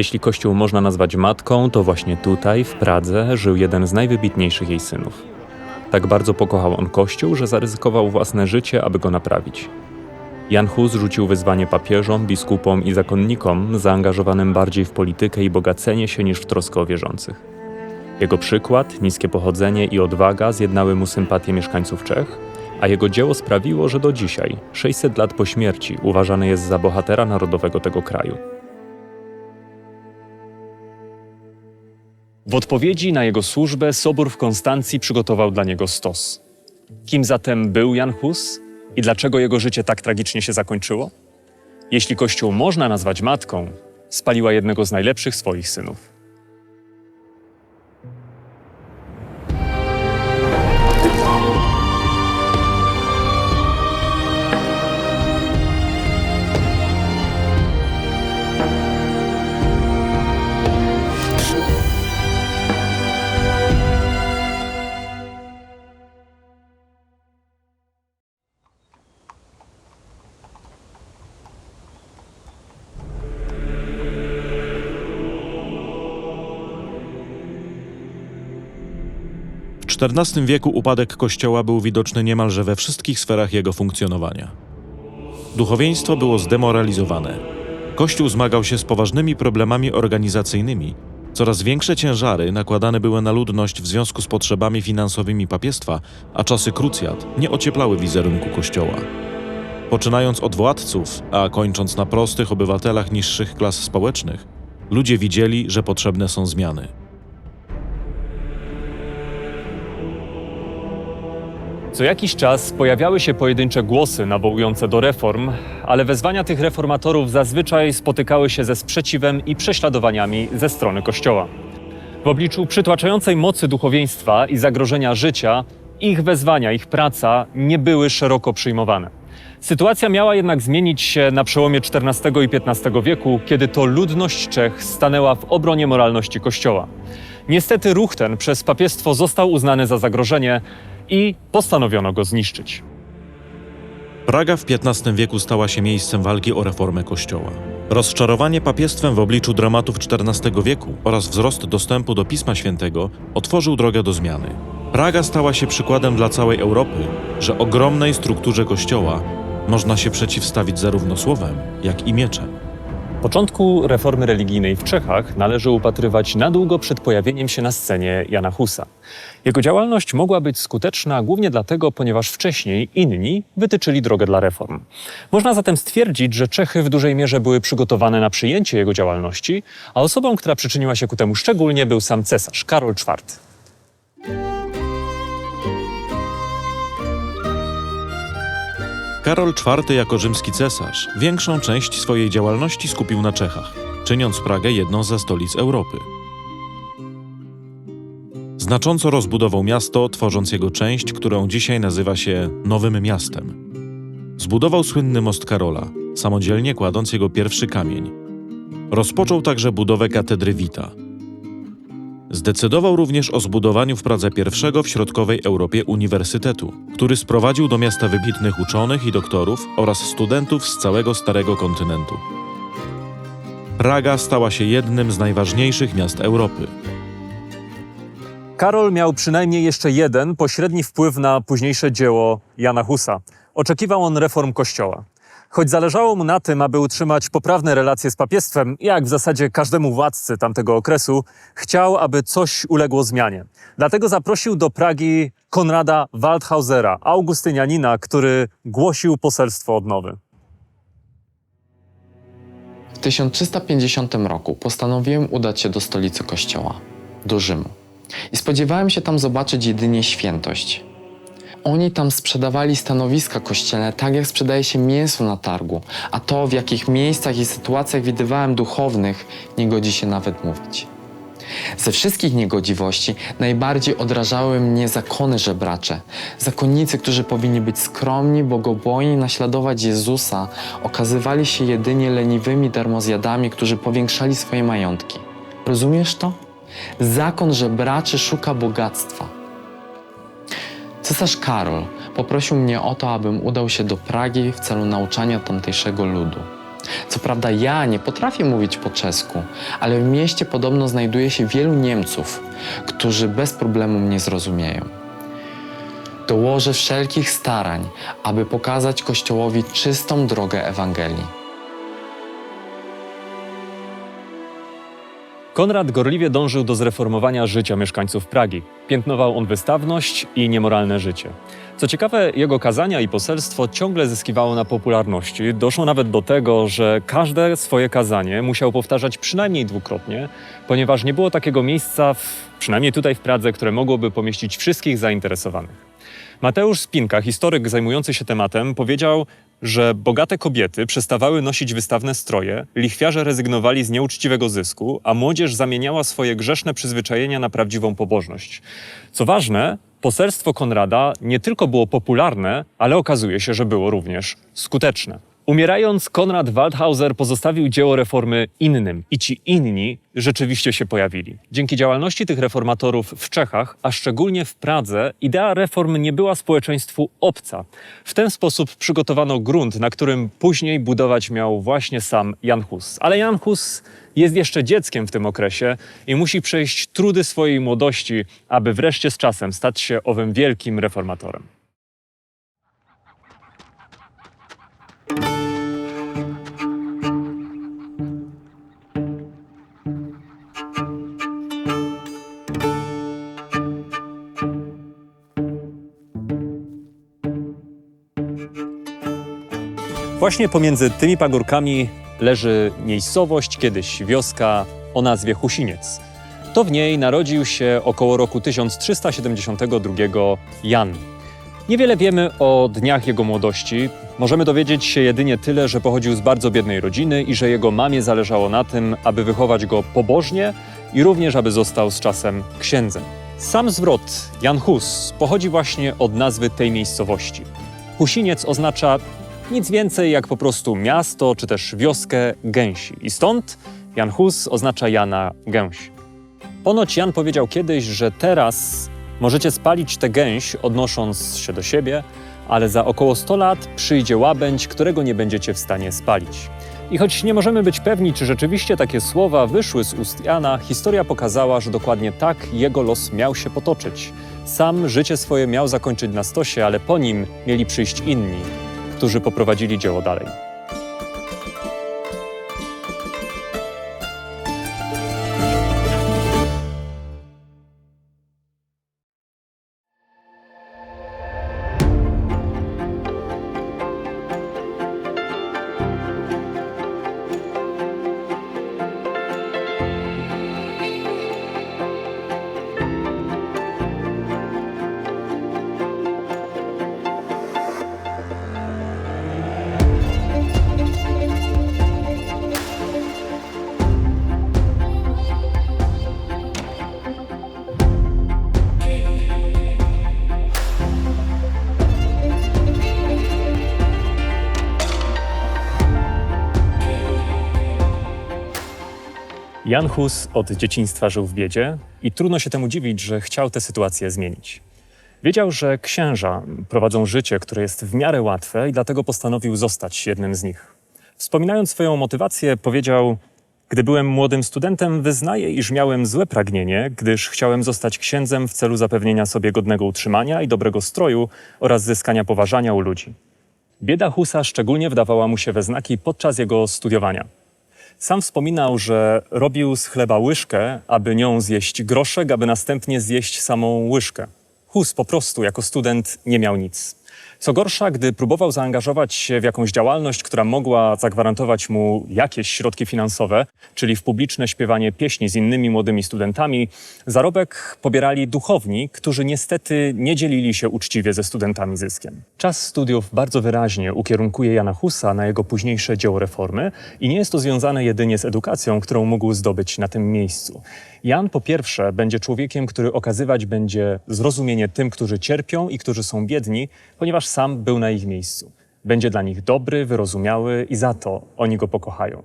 Jeśli kościół można nazwać matką, to właśnie tutaj, w Pradze, żył jeden z najwybitniejszych jej synów. Tak bardzo pokochał on kościół, że zaryzykował własne życie, aby go naprawić. Jan Hus rzucił wyzwanie papieżom, biskupom i zakonnikom zaangażowanym bardziej w politykę i bogacenie się niż w troskę o wierzących. Jego przykład, niskie pochodzenie i odwaga zjednały mu sympatię mieszkańców Czech, a jego dzieło sprawiło, że do dzisiaj, 600 lat po śmierci, uważany jest za bohatera narodowego tego kraju. W odpowiedzi na jego służbę Sobór w Konstancji przygotował dla niego stos. Kim zatem był Jan Hus i dlaczego jego życie tak tragicznie się zakończyło? Jeśli Kościół można nazwać matką, spaliła jednego z najlepszych swoich synów. XIV wieku upadek kościoła był widoczny niemalże we wszystkich sferach jego funkcjonowania. Duchowieństwo było zdemoralizowane. Kościół zmagał się z poważnymi problemami organizacyjnymi. Coraz większe ciężary nakładane były na ludność w związku z potrzebami finansowymi papiestwa, a czasy krucjat nie ocieplały wizerunku kościoła. Poczynając od władców, a kończąc na prostych obywatelach niższych klas społecznych, ludzie widzieli, że potrzebne są zmiany. Co jakiś czas pojawiały się pojedyncze głosy nawołujące do reform, ale wezwania tych reformatorów zazwyczaj spotykały się ze sprzeciwem i prześladowaniami ze strony Kościoła. W obliczu przytłaczającej mocy duchowieństwa i zagrożenia życia, ich wezwania, ich praca nie były szeroko przyjmowane. Sytuacja miała jednak zmienić się na przełomie XIV i XV wieku, kiedy to ludność Czech stanęła w obronie moralności Kościoła. Niestety ruch ten przez papiestwo został uznany za zagrożenie i postanowiono go zniszczyć. Praga w XV wieku stała się miejscem walki o reformę kościoła. Rozczarowanie papiestwem w obliczu dramatów XIV wieku oraz wzrost dostępu do Pisma Świętego otworzył drogę do zmiany. Praga stała się przykładem dla całej Europy, że ogromnej strukturze kościoła można się przeciwstawić zarówno słowem, jak i mieczem. Początku reformy religijnej w Czechach należy upatrywać na długo przed pojawieniem się na scenie Jana Husa. Jego działalność mogła być skuteczna głównie dlatego, ponieważ wcześniej inni wytyczyli drogę dla reform. Można zatem stwierdzić, że Czechy w dużej mierze były przygotowane na przyjęcie jego działalności, a osobą, która przyczyniła się ku temu szczególnie, był sam cesarz Karol IV. Karol IV jako rzymski cesarz większą część swojej działalności skupił na Czechach, czyniąc Pragę jedną ze stolic Europy. Znacząco rozbudował miasto, tworząc jego część, którą dzisiaj nazywa się Nowym Miastem. Zbudował słynny most Karola, samodzielnie kładąc jego pierwszy kamień. Rozpoczął także budowę katedry Wita. Zdecydował również o zbudowaniu w Pradze pierwszego w środkowej Europie uniwersytetu, który sprowadził do miasta wybitnych uczonych i doktorów oraz studentów z całego starego kontynentu. Praga stała się jednym z najważniejszych miast Europy. Karol miał przynajmniej jeszcze jeden pośredni wpływ na późniejsze dzieło Jana Husa. Oczekiwał on reform kościoła. Choć zależało mu na tym, aby utrzymać poprawne relacje z papiestwem, jak w zasadzie każdemu władcy tamtego okresu, chciał, aby coś uległo zmianie. Dlatego zaprosił do Pragi Konrada Waldhausera, augustynianina, który głosił poselstwo odnowy. W 1350 roku postanowiłem udać się do stolicy kościoła, do Rzymu. I spodziewałem się tam zobaczyć jedynie świętość. Oni tam sprzedawali stanowiska kościelne tak, jak sprzedaje się mięso na targu, a to, w jakich miejscach i sytuacjach widywałem duchownych, nie godzi się nawet mówić. Ze wszystkich niegodziwości najbardziej odrażały mnie zakony żebracze. Zakonnicy, którzy powinni być skromni, bogobojni, naśladować Jezusa, okazywali się jedynie leniwymi darmozjadami, którzy powiększali swoje majątki. Rozumiesz to? Zakon żebraczy szuka bogactwa. Cesarz Karol poprosił mnie o to, abym udał się do Pragi w celu nauczania tamtejszego ludu. Co prawda ja nie potrafię mówić po czesku, ale w mieście podobno znajduje się wielu Niemców, którzy bez problemu mnie zrozumieją. Dołożę wszelkich starań, aby pokazać Kościołowi czystą drogę Ewangelii. Konrad gorliwie dążył do zreformowania życia mieszkańców Pragi. Piętnował on wystawność i niemoralne życie. Co ciekawe, jego kazania i poselstwo ciągle zyskiwało na popularności. Doszło nawet do tego, że każde swoje kazanie musiał powtarzać przynajmniej dwukrotnie, ponieważ nie było takiego miejsca, w, przynajmniej tutaj w Pradze, które mogłoby pomieścić wszystkich zainteresowanych. Mateusz Spinka, historyk zajmujący się tematem, powiedział, że bogate kobiety przestawały nosić wystawne stroje, lichwiarze rezygnowali z nieuczciwego zysku, a młodzież zamieniała swoje grzeszne przyzwyczajenia na prawdziwą pobożność. Co ważne, poselstwo Konrada nie tylko było popularne, ale okazuje się, że było również skuteczne. Umierając, Konrad Waldhauser pozostawił dzieło reformy innym i ci inni rzeczywiście się pojawili. Dzięki działalności tych reformatorów w Czechach, a szczególnie w Pradze, idea reform nie była społeczeństwu obca. W ten sposób przygotowano grunt, na którym później budować miał właśnie sam Jan Hus. Ale Jan Hus jest jeszcze dzieckiem w tym okresie i musi przejść trudy swojej młodości, aby wreszcie z czasem stać się owym wielkim reformatorem. Właśnie pomiędzy tymi pagórkami leży miejscowość, kiedyś wioska o nazwie Husiniec. To w niej narodził się około roku 1372 Jan. Niewiele wiemy o dniach jego młodości. Możemy dowiedzieć się jedynie tyle, że pochodził z bardzo biednej rodziny i że jego mamie zależało na tym, aby wychować go pobożnie i również, aby został z czasem księdzem. Sam zwrot Jan Hus pochodzi właśnie od nazwy tej miejscowości. Husiniec oznacza nic więcej jak po prostu miasto czy też wioskę gęsi. I stąd Jan Hus oznacza Jana Gęś. Ponoć Jan powiedział kiedyś, że teraz możecie spalić tę gęś, odnosząc się do siebie, ale za około 100 lat przyjdzie łabędź, którego nie będziecie w stanie spalić. I choć nie możemy być pewni, czy rzeczywiście takie słowa wyszły z ust Jana, historia pokazała, że dokładnie tak jego los miał się potoczyć. Sam życie swoje miał zakończyć na stosie, ale po nim mieli przyjść inni, którzy poprowadzili dzieło dalej. Jan Hus od dzieciństwa żył w biedzie i trudno się temu dziwić, że chciał tę sytuację zmienić. Wiedział, że księża prowadzą życie, które jest w miarę łatwe i dlatego postanowił zostać jednym z nich. Wspominając swoją motywację, powiedział: Gdy byłem młodym studentem, wyznaję, iż miałem złe pragnienie, gdyż chciałem zostać księdzem w celu zapewnienia sobie godnego utrzymania i dobrego stroju oraz zyskania poważania u ludzi. Bieda Husa szczególnie wdawała mu się we znaki podczas jego studiowania. Sam wspominał, że robił z chleba łyżkę, aby nią zjeść groszek, aby następnie zjeść samą łyżkę. Hus po prostu jako student nie miał nic. Co gorsza, gdy próbował zaangażować się w jakąś działalność, która mogła zagwarantować mu jakieś środki finansowe, czyli w publiczne śpiewanie pieśni z innymi młodymi studentami, zarobek pobierali duchowni, którzy niestety nie dzielili się uczciwie ze studentami zyskiem. Czas studiów bardzo wyraźnie ukierunkuje Jana Husa na jego późniejsze dzieło reformy i nie jest to związane jedynie z edukacją, którą mógł zdobyć na tym miejscu. Jan po pierwsze będzie człowiekiem, który okazywać będzie zrozumienie tym, którzy cierpią i którzy są biedni, ponieważ sam był na ich miejscu. Będzie dla nich dobry, wyrozumiały i za to oni go pokochają.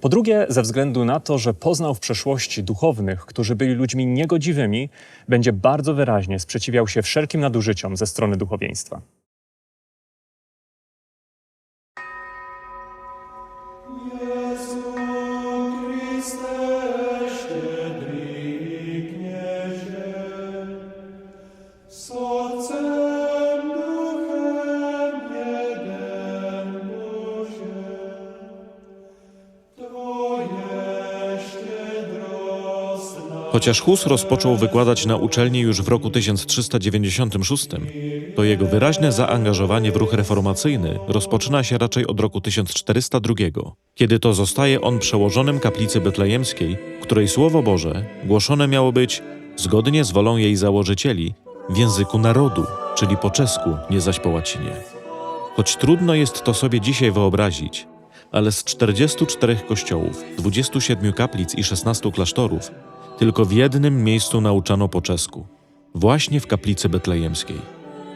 Po drugie, ze względu na to, że poznał w przeszłości duchownych, którzy byli ludźmi niegodziwymi, będzie bardzo wyraźnie sprzeciwiał się wszelkim nadużyciom ze strony duchowieństwa. Chociaż Hus rozpoczął wykładać na uczelni już w roku 1396, to jego wyraźne zaangażowanie w ruch reformacyjny rozpoczyna się raczej od roku 1402, kiedy to zostaje on przełożonym kaplicy betlejemskiej, której Słowo Boże głoszone miało być, zgodnie z wolą jej założycieli, w języku narodu, czyli po czesku, nie zaś po łacinie. Choć trudno jest to sobie dzisiaj wyobrazić, ale z 44 kościołów, 27 kaplic i 16 klasztorów, tylko w jednym miejscu nauczano po czesku właśnie w kaplicy betlejemskiej.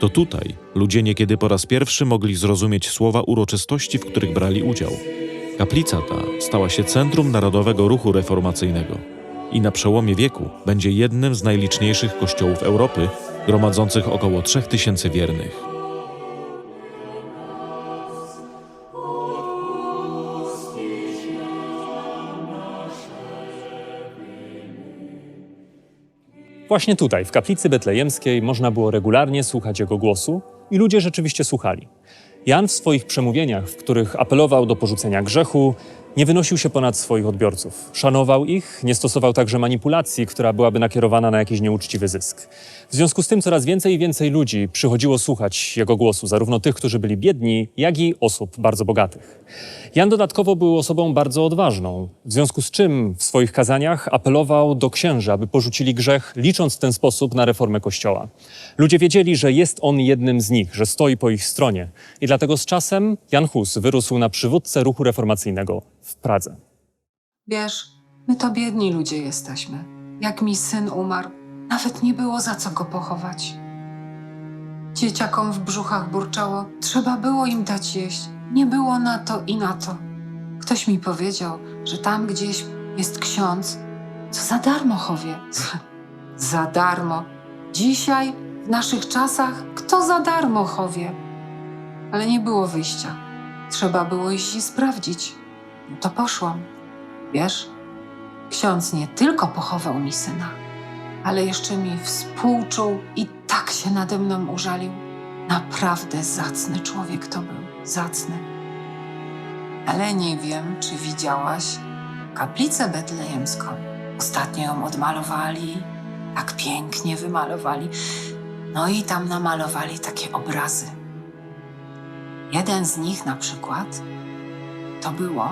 To tutaj ludzie niekiedy po raz pierwszy mogli zrozumieć słowa uroczystości, w których brali udział. Kaplica ta stała się centrum narodowego ruchu reformacyjnego i na przełomie wieku będzie jednym z najliczniejszych kościołów Europy, gromadzących około 3000 wiernych. Właśnie tutaj, w kaplicy betlejemskiej, można było regularnie słuchać jego głosu i ludzie rzeczywiście słuchali. Jan w swoich przemówieniach, w których apelował do porzucenia grzechu, nie wynosił się ponad swoich odbiorców. Szanował ich, nie stosował także manipulacji, która byłaby nakierowana na jakiś nieuczciwy zysk. W związku z tym coraz więcej i więcej ludzi przychodziło słuchać jego głosu, zarówno tych, którzy byli biedni, jak i osób bardzo bogatych. Jan dodatkowo był osobą bardzo odważną, w związku z czym w swoich kazaniach apelował do księży, aby porzucili grzech, licząc w ten sposób na reformę Kościoła. Ludzie wiedzieli, że jest on jednym z nich, że stoi po ich stronie i dlatego z czasem Jan Hus wyrósł na przywódcę ruchu reformacyjnego w Pradze. Wiesz, my to biedni ludzie jesteśmy. Jak mi syn umarł, nawet nie było za co go pochować. Dzieciakom w brzuchach burczało, trzeba było im dać jeść. Nie było na to i na to. Ktoś mi powiedział, że tam gdzieś jest ksiądz, co za darmo chowie. za darmo. Dzisiaj, w naszych czasach, kto za darmo chowie? Ale nie było wyjścia. Trzeba było iść i sprawdzić. No to poszłam. Wiesz, ksiądz nie tylko pochował mi syna, ale jeszcze mi współczuł i tak się nade mną użalił. Naprawdę zacny człowiek to był, zacny. Ale nie wiem, czy widziałaś kaplicę betlejemską. Ostatnio ją odmalowali, tak pięknie wymalowali. No i tam namalowali takie obrazy. Jeden z nich na przykład to było,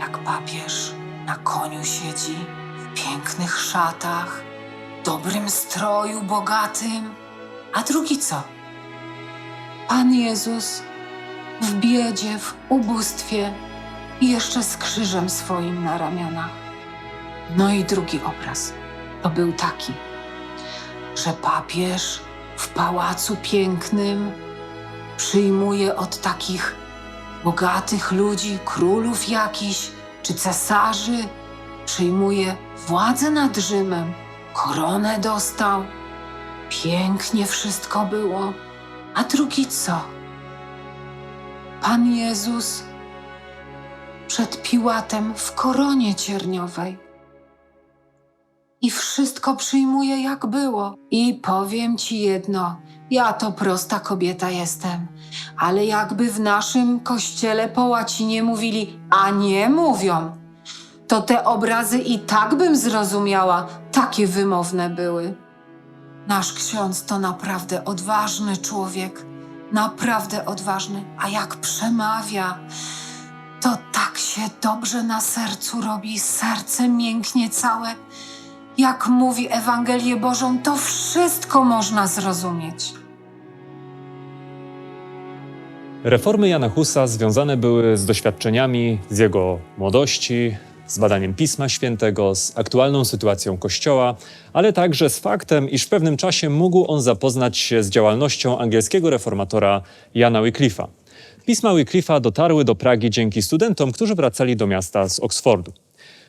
jak papież na koniu siedzi, w pięknych szatach, dobrym stroju, bogatym. A drugi co? Pan Jezus w biedzie, w ubóstwie i jeszcze z krzyżem swoim na ramionach. No i drugi obraz to był taki, że papież w pałacu pięknym przyjmuje od takich bogatych ludzi, królów jakiś czy cesarzy, przyjmuje władzę nad Rzymem, koronę dostał. Pięknie wszystko było. A drugi co? Pan Jezus przed Piłatem w koronie cierniowej. I wszystko przyjmuje jak było. I powiem ci jedno, ja to prosta kobieta jestem, ale jakby w naszym kościele po łacinie mówili, a nie mówią, to te obrazy i tak bym zrozumiała, takie wymowne były. Nasz ksiądz to naprawdę odważny człowiek, naprawdę odważny, a jak przemawia, to tak się dobrze na sercu robi, serce mięknie całe. Jak mówi Ewangelię Bożą, to wszystko można zrozumieć. Reformy Jana Husa związane były z doświadczeniami z jego młodości, z badaniem Pisma Świętego, z aktualną sytuacją Kościoła, ale także z faktem, iż w pewnym czasie mógł on zapoznać się z działalnością angielskiego reformatora Jana Wycliffe'a. Pisma Wycliffe'a dotarły do Pragi dzięki studentom, którzy wracali do miasta z Oksfordu.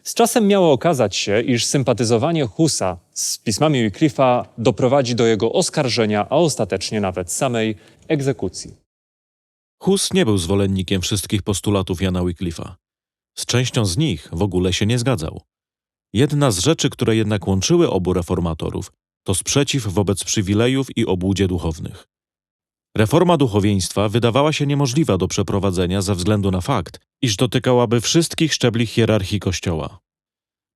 Z czasem miało okazać się, iż sympatyzowanie Husa z pismami Wycliffe'a doprowadzi do jego oskarżenia, a ostatecznie nawet samej egzekucji. Hus nie był zwolennikiem wszystkich postulatów Jana Wycliffe'a. Z częścią z nich w ogóle się nie zgadzał. Jedna z rzeczy, które jednak łączyły obu reformatorów, to sprzeciw wobec przywilejów i obłudzie duchownych. Reforma duchowieństwa wydawała się niemożliwa do przeprowadzenia ze względu na fakt, iż dotykałaby wszystkich szczebli hierarchii Kościoła.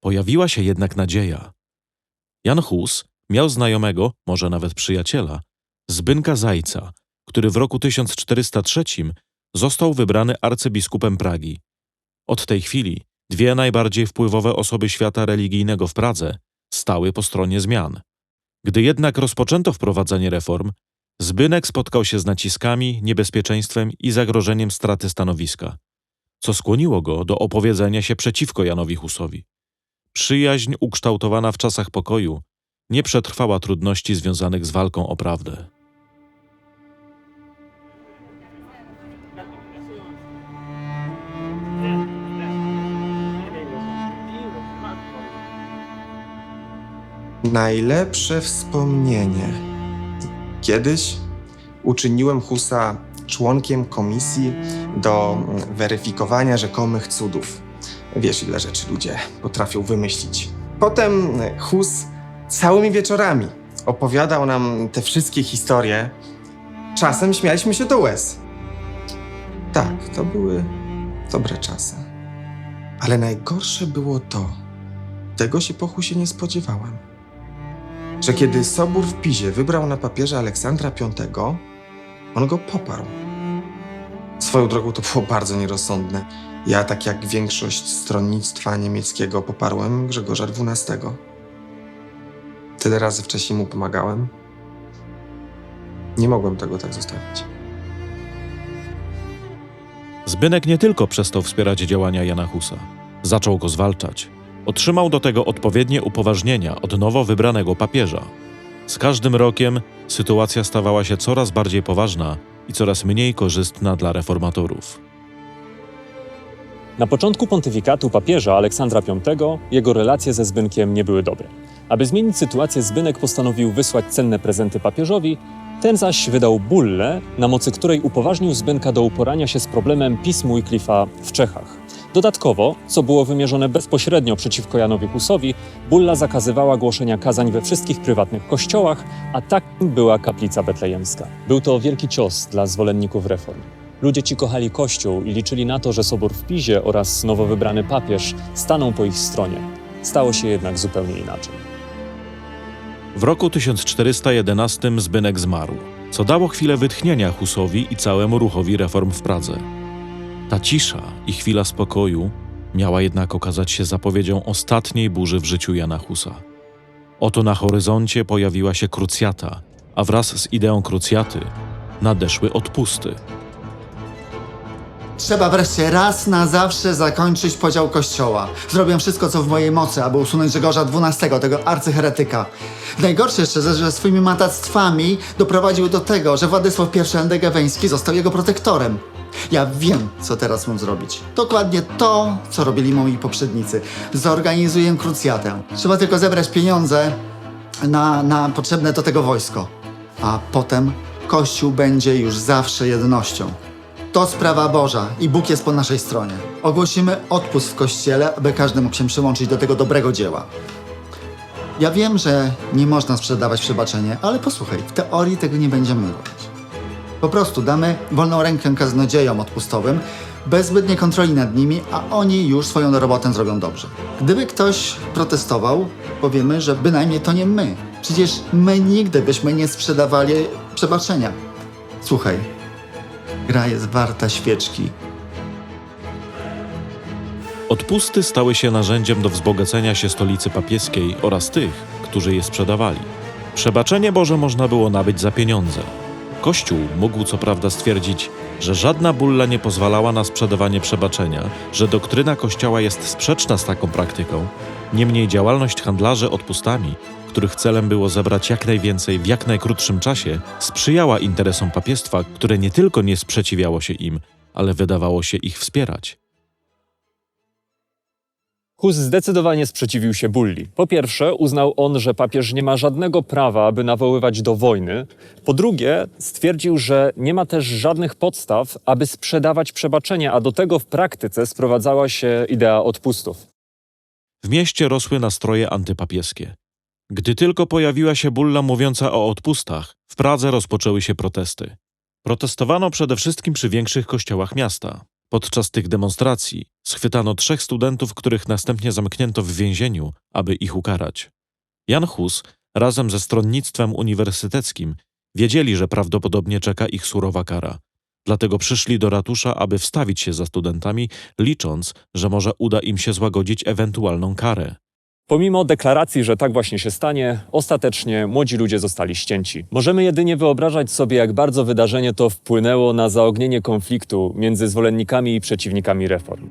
Pojawiła się jednak nadzieja, Jan Hus miał znajomego, może nawet przyjaciela, Zbynka Zajca, który w roku 1403 został wybrany arcybiskupem Pragi. Od tej chwili dwie najbardziej wpływowe osoby świata religijnego w Pradze stały po stronie zmian. Gdy jednak rozpoczęto wprowadzanie reform, Zbynek spotkał się z naciskami, niebezpieczeństwem i zagrożeniem straty stanowiska, co skłoniło go do opowiedzenia się przeciwko Janowi Husowi. Przyjaźń ukształtowana w czasach pokoju nie przetrwała trudności związanych z walką o prawdę. Najlepsze wspomnienie. Kiedyś uczyniłem Husa członkiem komisji do weryfikowania rzekomych cudów. Wiesz, ile rzeczy ludzie potrafią wymyślić. Potem Hus całymi wieczorami opowiadał nam te wszystkie historie. Czasem śmialiśmy się do łez. Tak, to były dobre czasy. Ale najgorsze było to, tego się po Husie nie spodziewałem że kiedy Sobór w Pizie wybrał na papieża Aleksandra V, on go poparł. Swoją drogą to było bardzo nierozsądne. Ja, tak jak większość stronnictwa niemieckiego, poparłem Grzegorza XII. Tyle razy wcześniej mu pomagałem. Nie mogłem tego tak zostawić. Zbynek nie tylko przestał wspierać działania Jana Husa, zaczął go zwalczać. Otrzymał do tego odpowiednie upoważnienia od nowo wybranego papieża. Z każdym rokiem sytuacja stawała się coraz bardziej poważna i coraz mniej korzystna dla reformatorów. Na początku pontyfikatu papieża Aleksandra V jego relacje ze Zbynkiem nie były dobre. Aby zmienić sytuację, Zbynek postanowił wysłać cenne prezenty papieżowi, ten zaś wydał bullę, na mocy której upoważnił Zbynka do uporania się z problemem pism Wycliffe'a w Czechach. Dodatkowo, co było wymierzone bezpośrednio przeciwko Janowi Husowi, bulla zakazywała głoszenia kazań we wszystkich prywatnych kościołach, a takim była kaplica betlejemska. Był to wielki cios dla zwolenników reform. Ludzie ci kochali Kościół i liczyli na to, że Sobór w Pizie oraz nowo wybrany papież staną po ich stronie. Stało się jednak zupełnie inaczej. W roku 1411 Zbynek zmarł, co dało chwilę wytchnienia Husowi i całemu ruchowi reform w Pradze. Ta cisza i chwila spokoju miała jednak okazać się zapowiedzią ostatniej burzy w życiu Jana Husa. Oto na horyzoncie pojawiła się krucjata, a wraz z ideą krucjaty nadeszły odpusty. Trzeba wreszcie raz na zawsze zakończyć podział kościoła. Zrobię wszystko, co w mojej mocy, aby usunąć Grzegorza XII, tego arcyheretyka. Najgorsze jeszcze, że swoimi matactwami doprowadził do tego, że Władysław I Endegeweński został jego protektorem. Ja wiem, co teraz mam zrobić. Dokładnie to, co robili moi poprzednicy. Zorganizuję krucjatę. Trzeba tylko zebrać pieniądze na, na potrzebne do tego wojsko. A potem Kościół będzie już zawsze jednością. To sprawa Boża i Bóg jest po naszej stronie. Ogłosimy odpust w kościele, aby każdy mógł się przyłączyć do tego dobrego dzieła. Ja wiem, że nie można sprzedawać przebaczenia, ale posłuchaj, w teorii tego nie będziemy robić. Po prostu damy wolną rękę kaznodziejom odpustowym, bez zbytniej kontroli nad nimi, a oni już swoją robotę zrobią dobrze. Gdyby ktoś protestował, powiemy, że bynajmniej to nie my. Przecież my nigdy byśmy nie sprzedawali przebaczenia. Słuchaj, gra jest warta świeczki. Odpusty stały się narzędziem do wzbogacenia się stolicy papieskiej oraz tych, którzy je sprzedawali. Przebaczenie Boże można było nabyć za pieniądze. Kościół mógł co prawda stwierdzić, że żadna bulla nie pozwalała na sprzedawanie przebaczenia, że doktryna Kościoła jest sprzeczna z taką praktyką. Niemniej działalność handlarzy odpustami, których celem było zebrać jak najwięcej w jak najkrótszym czasie, sprzyjała interesom papiestwa, które nie tylko nie sprzeciwiało się im, ale wydawało się ich wspierać. Hus zdecydowanie sprzeciwił się bulli. Po pierwsze, uznał on, że papież nie ma żadnego prawa, aby nawoływać do wojny. Po drugie, stwierdził, że nie ma też żadnych podstaw, aby sprzedawać przebaczenie, a do tego w praktyce sprowadzała się idea odpustów. W mieście rosły nastroje antypapieskie. Gdy tylko pojawiła się bulla mówiąca o odpustach, w Pradze rozpoczęły się protesty. Protestowano przede wszystkim przy większych kościołach miasta. Podczas tych demonstracji schwytano trzech studentów, których następnie zamknięto w więzieniu, aby ich ukarać. Jan Hus razem ze stronnictwem uniwersyteckim wiedzieli, że prawdopodobnie czeka ich surowa kara. Dlatego przyszli do ratusza, aby wstawić się za studentami, licząc, że może uda im się złagodzić ewentualną karę. Pomimo deklaracji, że tak właśnie się stanie, ostatecznie młodzi ludzie zostali ścięci. Możemy jedynie wyobrażać sobie, jak bardzo wydarzenie to wpłynęło na zaognienie konfliktu między zwolennikami i przeciwnikami reform.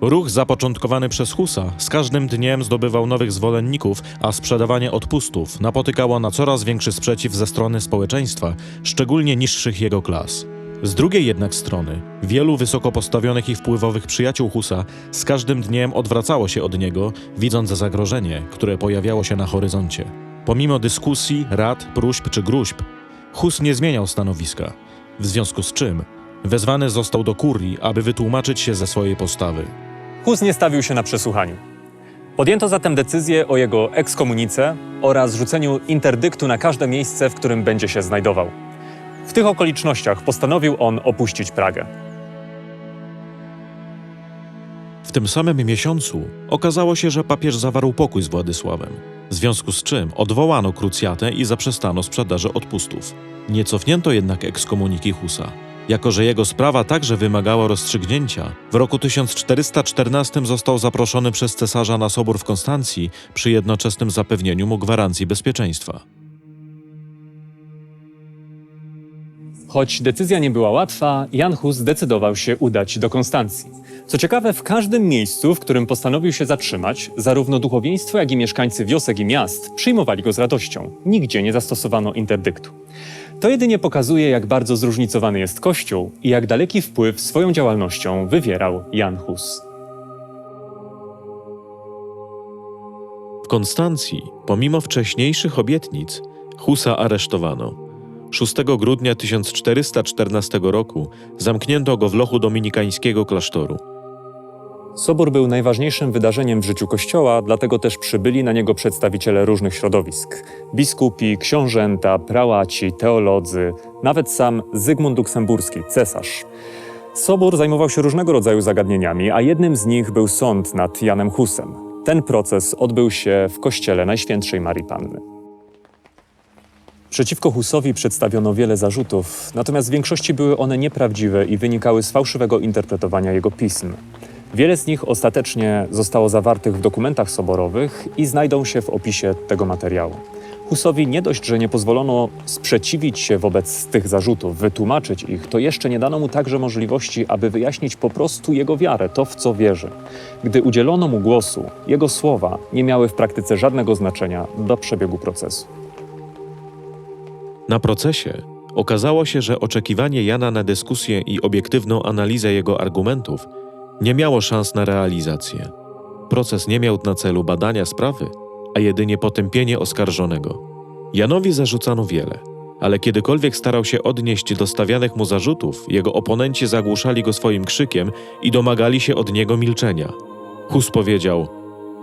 Ruch zapoczątkowany przez Husa z każdym dniem zdobywał nowych zwolenników, a sprzedawanie odpustów napotykało na coraz większy sprzeciw ze strony społeczeństwa, szczególnie niższych jego klas. Z drugiej jednak strony, wielu wysoko postawionych i wpływowych przyjaciół Husa z każdym dniem odwracało się od niego, widząc zagrożenie, które pojawiało się na horyzoncie. Pomimo dyskusji, rad, próśb czy gruźb, Hus nie zmieniał stanowiska, w związku z czym wezwany został do kurii, aby wytłumaczyć się ze swojej postawy. Hus nie stawił się na przesłuchaniu. Podjęto zatem decyzję o jego ekskomunice oraz rzuceniu interdyktu na każde miejsce, w którym będzie się znajdował. W tych okolicznościach postanowił on opuścić Pragę. W tym samym miesiącu okazało się, że papież zawarł pokój z Władysławem, w związku z czym odwołano krucjatę i zaprzestano sprzedaży odpustów. Nie cofnięto jednak ekskomuniki Husa. Jako, że jego sprawa także wymagała rozstrzygnięcia, w roku 1414 został zaproszony przez cesarza na sobór w Konstancji przy jednoczesnym zapewnieniu mu gwarancji bezpieczeństwa. Choć decyzja nie była łatwa, Jan Hus zdecydował się udać do Konstancji. Co ciekawe, w każdym miejscu, w którym postanowił się zatrzymać, zarówno duchowieństwo, jak i mieszkańcy wiosek i miast przyjmowali go z radością. Nigdzie nie zastosowano interdyktu. To jedynie pokazuje, jak bardzo zróżnicowany jest Kościół i jak daleki wpływ swoją działalnością wywierał Jan Hus. W Konstancji, pomimo wcześniejszych obietnic, Husa aresztowano. 6 grudnia 1414 roku zamknięto go w lochu dominikańskiego klasztoru. Sobór był najważniejszym wydarzeniem w życiu Kościoła, dlatego też przybyli na niego przedstawiciele różnych środowisk. Biskupi, książęta, prałaci, teolodzy, nawet sam Zygmunt Luksemburski, cesarz. Sobór zajmował się różnego rodzaju zagadnieniami, a jednym z nich był sąd nad Janem Husem. Ten proces odbył się w kościele Najświętszej Marii Panny. Przeciwko Husowi przedstawiono wiele zarzutów, natomiast w większości były one nieprawdziwe i wynikały z fałszywego interpretowania jego pism. Wiele z nich ostatecznie zostało zawartych w dokumentach soborowych i znajdą się w opisie tego materiału. Husowi nie dość, że nie pozwolono sprzeciwić się wobec tych zarzutów, wytłumaczyć ich, to jeszcze nie dano mu także możliwości, aby wyjaśnić po prostu jego wiarę, to w co wierzy. Gdy udzielono mu głosu, jego słowa nie miały w praktyce żadnego znaczenia do przebiegu procesu. Na procesie okazało się, że oczekiwanie Jana na dyskusję i obiektywną analizę jego argumentów nie miało szans na realizację. Proces nie miał na celu badania sprawy, a jedynie potępienie oskarżonego. Janowi zarzucano wiele, ale kiedykolwiek starał się odnieść do stawianych mu zarzutów, jego oponenci zagłuszali go swoim krzykiem i domagali się od niego milczenia. Hus powiedział: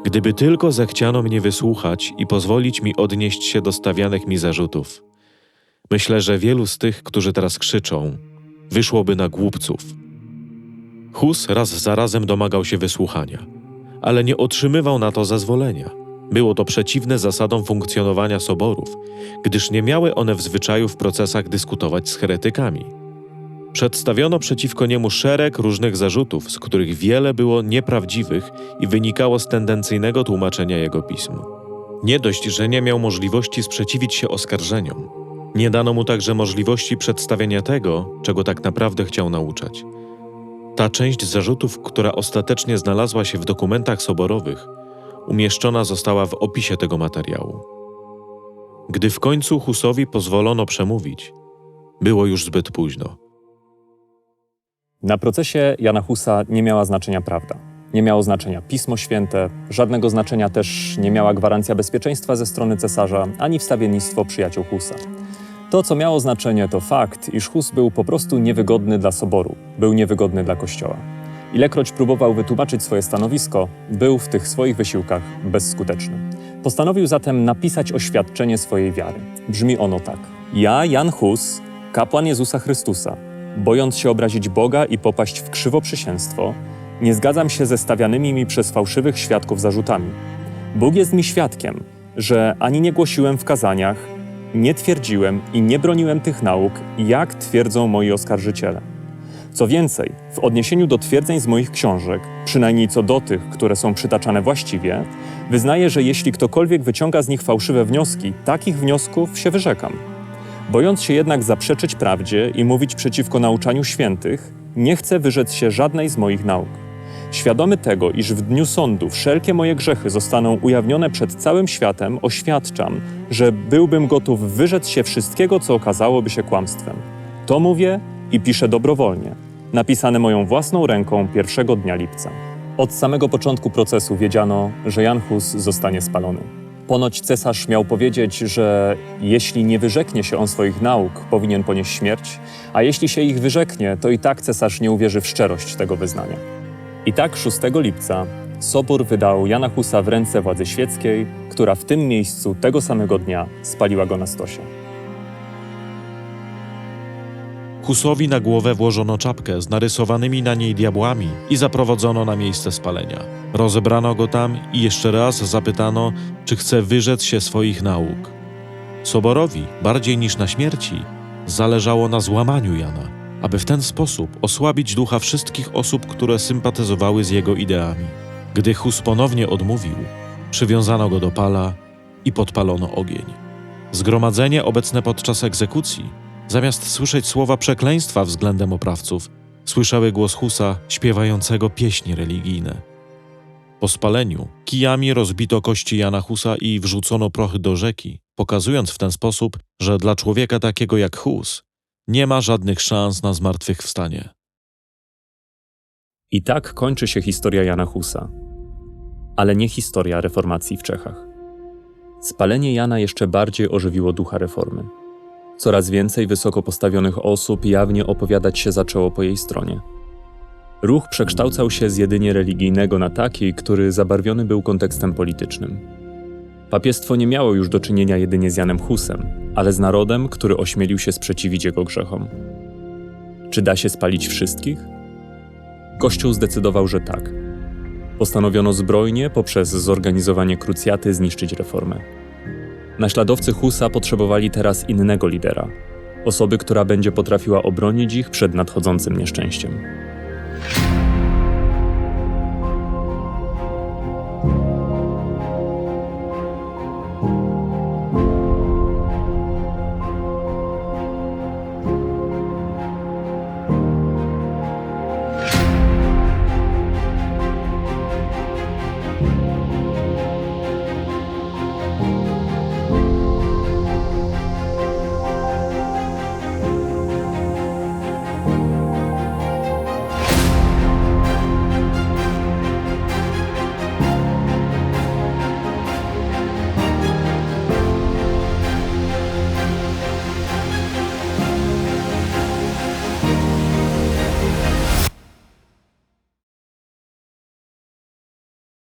Gdyby tylko zechciano mnie wysłuchać i pozwolić mi odnieść się do stawianych mi zarzutów. Myślę, że wielu z tych, którzy teraz krzyczą, wyszłoby na głupców. Hus raz za razem domagał się wysłuchania, ale nie otrzymywał na to zezwolenia. Było to przeciwne zasadom funkcjonowania soborów, gdyż nie miały one w zwyczaju w procesach dyskutować z heretykami. Przedstawiono przeciwko niemu szereg różnych zarzutów, z których wiele było nieprawdziwych i wynikało z tendencyjnego tłumaczenia jego pism. Nie dość, że nie miał możliwości sprzeciwić się oskarżeniom, nie dano mu także możliwości przedstawienia tego, czego tak naprawdę chciał nauczać. Ta część zarzutów, która ostatecznie znalazła się w dokumentach soborowych, umieszczona została w opisie tego materiału. Gdy w końcu Husowi pozwolono przemówić, było już zbyt późno. Na procesie Jana Husa nie miała znaczenia prawda. Nie miało znaczenia Pismo Święte, żadnego znaczenia też nie miała gwarancja bezpieczeństwa ze strony cesarza, ani wstawiennictwo przyjaciół Husa. To, co miało znaczenie, to fakt, iż Hus był po prostu niewygodny dla soboru, był niewygodny dla kościoła. Ilekroć próbował wytłumaczyć swoje stanowisko, był w tych swoich wysiłkach bezskuteczny. Postanowił zatem napisać oświadczenie swojej wiary. Brzmi ono tak: Ja, Jan Hus, kapłan Jezusa Chrystusa, bojąc się obrazić Boga i popaść w krzywoprzysięstwo, nie zgadzam się ze stawianymi mi przez fałszywych świadków zarzutami. Bóg jest mi świadkiem, że ani nie głosiłem w kazaniach, nie twierdziłem i nie broniłem tych nauk, jak twierdzą moi oskarżyciele. Co więcej, w odniesieniu do twierdzeń z moich książek, przynajmniej co do tych, które są przytaczane właściwie, wyznaję, że jeśli ktokolwiek wyciąga z nich fałszywe wnioski, takich wniosków się wyrzekam. Bojąc się jednak zaprzeczyć prawdzie i mówić przeciwko nauczaniu świętych, nie chcę wyrzec się żadnej z moich nauk. Świadomy tego, iż w dniu sądu wszelkie moje grzechy zostaną ujawnione przed całym światem, oświadczam, że byłbym gotów wyrzec się wszystkiego, co okazałoby się kłamstwem. To mówię i piszę dobrowolnie, napisane moją własną ręką pierwszego dnia lipca. Od samego początku procesu wiedziano, że Jan Hus zostanie spalony. Ponoć cesarz miał powiedzieć, że jeśli nie wyrzeknie się on swoich nauk, powinien ponieść śmierć, a jeśli się ich wyrzeknie, to i tak cesarz nie uwierzy w szczerość tego wyznania. I tak 6 lipca Sobór wydał Jana Husa w ręce władzy świeckiej, która w tym miejscu tego samego dnia spaliła go na stosie. Husowi na głowę włożono czapkę z narysowanymi na niej diabłami i zaprowadzono na miejsce spalenia. Rozebrano go tam i jeszcze raz zapytano, czy chce wyrzec się swoich nauk. Soborowi, bardziej niż na śmierci, zależało na złamaniu Jana, aby w ten sposób osłabić ducha wszystkich osób, które sympatyzowały z jego ideami. Gdy Hus ponownie odmówił, przywiązano go do pala i podpalono ogień. Zgromadzenie obecne podczas egzekucji Zamiast słyszeć słowa przekleństwa względem oprawców, słyszały głos Husa śpiewającego pieśni religijne. Po spaleniu kijami rozbito kości Jana Husa i wrzucono prochy do rzeki, pokazując w ten sposób, że dla człowieka takiego jak Hus nie ma żadnych szans na zmartwychwstanie. I tak kończy się historia Jana Husa, ale nie historia reformacji w Czechach. Spalenie Jana jeszcze bardziej ożywiło ducha reformy. Coraz więcej wysoko postawionych osób jawnie opowiadać się zaczęło po jej stronie. Ruch przekształcał się z jedynie religijnego na taki, który zabarwiony był kontekstem politycznym. Papiestwo nie miało już do czynienia jedynie z Janem Husem, ale z narodem, który ośmielił się sprzeciwić jego grzechom. Czy da się spalić wszystkich? Kościół zdecydował, że tak. Postanowiono zbrojnie, poprzez zorganizowanie krucjaty, zniszczyć reformę. Naśladowcy Husa potrzebowali teraz innego lidera, osoby, która będzie potrafiła obronić ich przed nadchodzącym nieszczęściem.